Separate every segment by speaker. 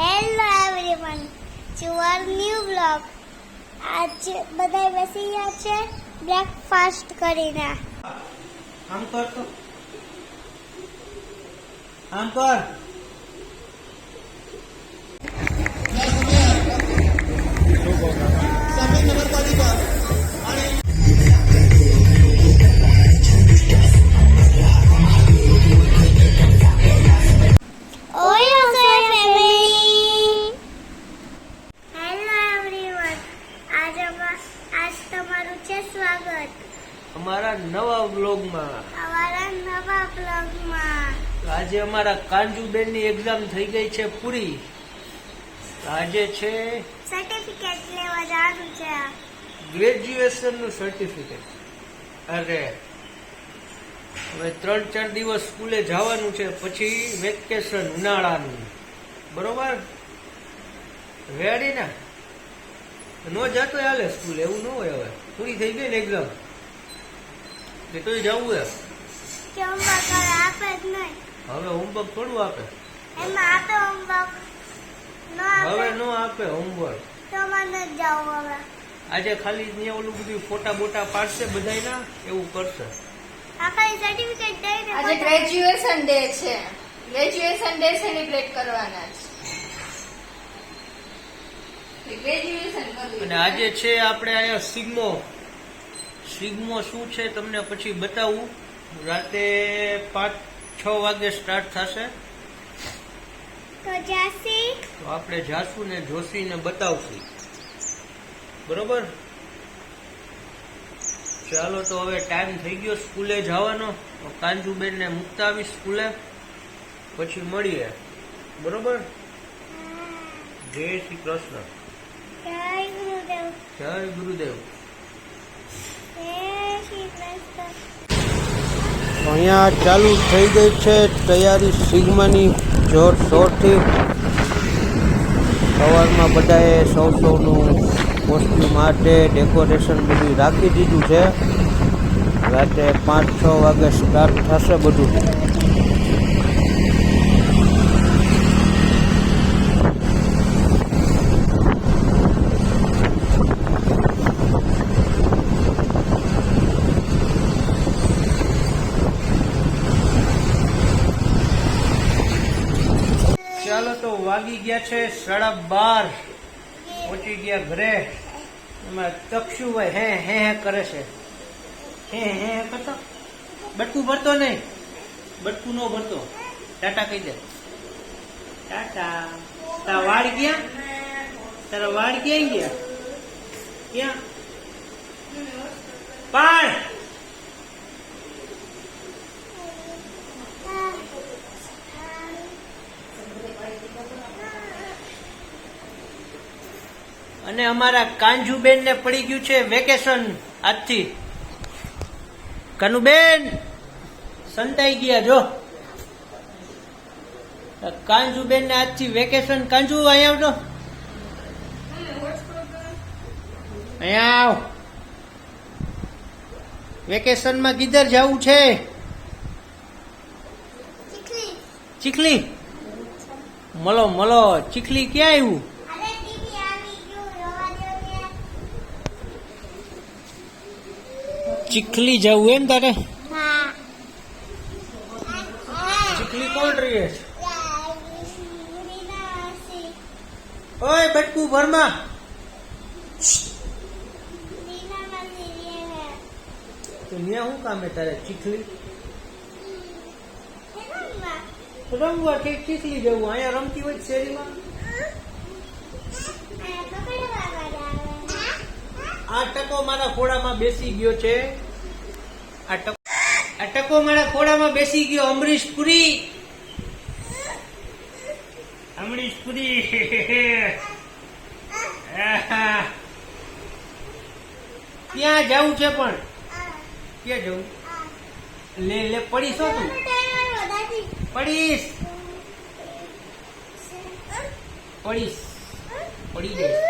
Speaker 1: Hello everyone to our new blog આજ બધા બેસી ગયા છે બ્રેકફાસ્ટ કરીને.
Speaker 2: આમ કર તો. આમ કર.
Speaker 1: ઓયો
Speaker 2: થઈ ગઈ છે પૂરી. આજે છે
Speaker 1: સર્ટિફિકેટ લેવા જવાનું છે.
Speaker 2: ગ્રેજ્યુએશનનું સર્ટિફિકેટ અરે. હવે ત્રણ ચાર દિવસ સ્કૂલે જવાનું છે પછી વેકેશન ઉનાળાનું. બરોબર? રેડી ને? નો જતો હાલે સ્કૂલ એવું ન હોય હવે. પૂરી થઈ ગઈ ને એક્ઝામ કે તોય જવું હે
Speaker 1: હવે
Speaker 2: હોમવર્ક થોડું આપે.
Speaker 1: એમાં આપે. હોમવર્ક
Speaker 2: હવે નો આપે હોમવર્ક
Speaker 1: તો મને જ હવે.
Speaker 2: આજે ખાલી ઓલું બધું ફોટા બોટા પાડશે બધાયના? એવું કરશે.
Speaker 1: સર્ટિફિકેટ
Speaker 3: આજે ગ્રેજ્યુએશન ડે છે. ગ્રેજ્યુએશન ડે સેલિબ્રેટ કરવાના છે. ગ્રેજ્યુએશન
Speaker 2: અને આજે છે આપણે અહીંયા સિગ્મો. સિગ્મો શું છે તમને પછી બતાવું. રાતે પાંચ છ વાગે સ્ટાર્ટ થશે.
Speaker 1: તો જાસી?
Speaker 2: તો આપણે જાસુ ને જોશીને બતાવશું. બરોબર? ચાલો તો હવે ટાઈમ થઈ ગયો સ્કૂલે જવાનો. તો કાંજુબેનને મૂકતા આવી સ્કૂલે. પછી મળીએ. બરોબર? જય શ્રી કૃષ્ણ.
Speaker 1: જય ગુરુદેવ.
Speaker 2: જય ગુરુદેવ.
Speaker 1: જય શ્રી કૃષ્ણ.
Speaker 2: અહીંયા ચાલુ થઈ ગઈ છે તૈયારી સિગ્માની જોર શોરથી. સવારમાં બધાએ સૌ સૌનું કોસ્ટ્યુમ માટે ડેકોરેશન બધું રાખી દીધું છે. રાતે પાંચ છ વાગે સ્ટાર્ટ થશે બધું. ચાલો તો વાગી ગયા છે સાડા બાર. પહોંચી ગયા ઘરે. એમાં તક્ષુભાઈ હે હે હે કરે છે. હે હે કરતો? બટકું ભરતો નહીં? બટકું નો ભરતો. ટાટા કહી દે. ટાટા. તારા વાળ ગયા તારા વાળ ક્યાં ગયા? ક્યાં? પાણ અમારા કાંજુબેન ને પડી ગયું છે વેકેશન આજથી. કનુબેન સંતાઈ ગયા જો. કાંજુબેન ને આજથી વેકેશન કાંજુ અહીંયા આવજો. અહીંયા આવ. વેકેશનમાં કિધર જવું છે.
Speaker 1: ચીખલી.
Speaker 2: મલો મળો ચીખલી ક્યાં આવ્યું
Speaker 1: અરે ટીવી આવી ગયું રવા દો ને
Speaker 2: ચીખલી જવું એમ તારે? ચીખલી કોણ રહી છે ઓય, બટકુ, ભરમાં. તો ન્યા શું કામે તારે ચીખલી? રમવા કે ચીખલી જવું? અહીંયા રમતી હોય શેરીમાં?
Speaker 1: આ
Speaker 2: ટકો મારા ખોડામાં બેસી ગયો છે. આ ટકો મારા ખોડામાં બેસી ગયો, અમરીશ પુરી. અમરીશ પુરી. ક્યાં જવું છે પણ? ક્યાં જવું લે લે, પડીશ તું. પડીશ. પડીશ. પડી જઈશ.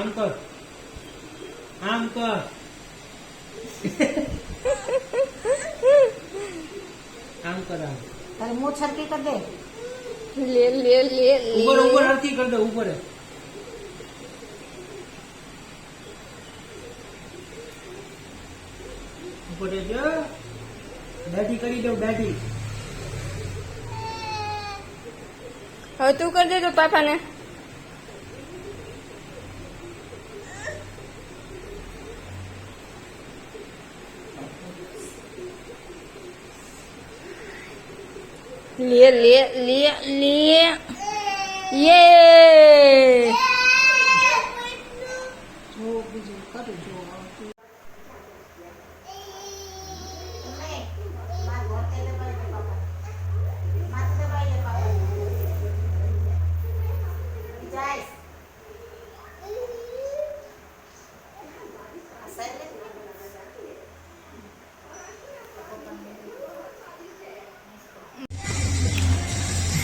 Speaker 2: આમ કર. આમ કર. આમ કર આમ.
Speaker 4: તારે મોં સરકી કર દે.
Speaker 3: લે લે લે
Speaker 2: ઉપર ઉપર સરકી કર દે ઉપર. ઉપર જો. બેઠી કરી દઉં બેઠી.
Speaker 3: હવે તું કરી દેજો પાપાને. લે લે લે લે યે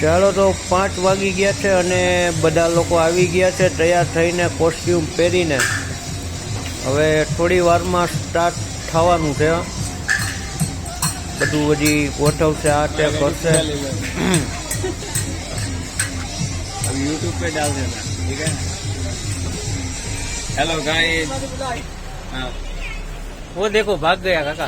Speaker 2: ચાલો તો પાંચ વાગી ગયા છે અને બધા લોકો આવી ગયા છે તૈયાર થઈને કોસ્ટ્યુમ પહેરીને હવે થોડી વારમાં સ્ટાર્ટ થવાનું છે બધું હજી ગોઠવશે આ તે કરશે
Speaker 5: अब यूट्यूब पे डाल देना ठीक है हेलो गाइस हाँ
Speaker 2: वो देखो भाग गया काका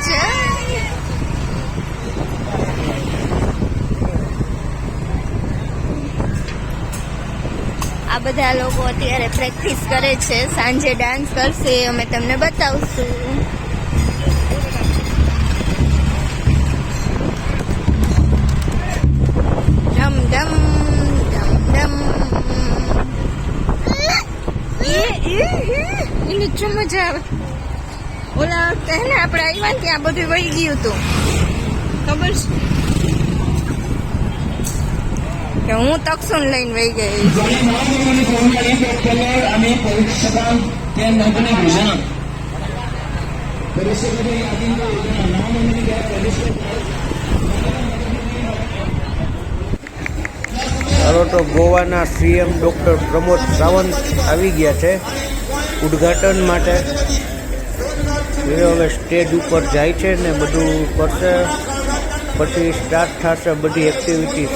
Speaker 3: આ બધા લોકો અત્યારે પ્રેક્ટિસ કરે છે. સાંજે ડાન્સ કરશે, અમે તમને બતાવશું. ધમ ધમ ધમ એ એને જો મજા આવે? ઓલા વખતે ને આપણે આવ્યા ત્યાં બધું વહી ગયું હતું. ખબર છે? કે હું તક્ષુન લઈને વહી ગઈ.
Speaker 2: ચાલો તો ગોવાના સીએમ ડોક્ટર પ્રમોદ સાવંત આવી ગયા છે ઉદ્ઘાટન માટે. એ હવે સ્ટેજ ઉપર જાય છે ને બધું કરશે. પછી સ્ટાર્ટ થશે બધી એક્ટિવિટી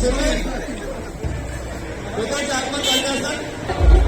Speaker 2: सिमेंट लोकांच्या आत्महत्या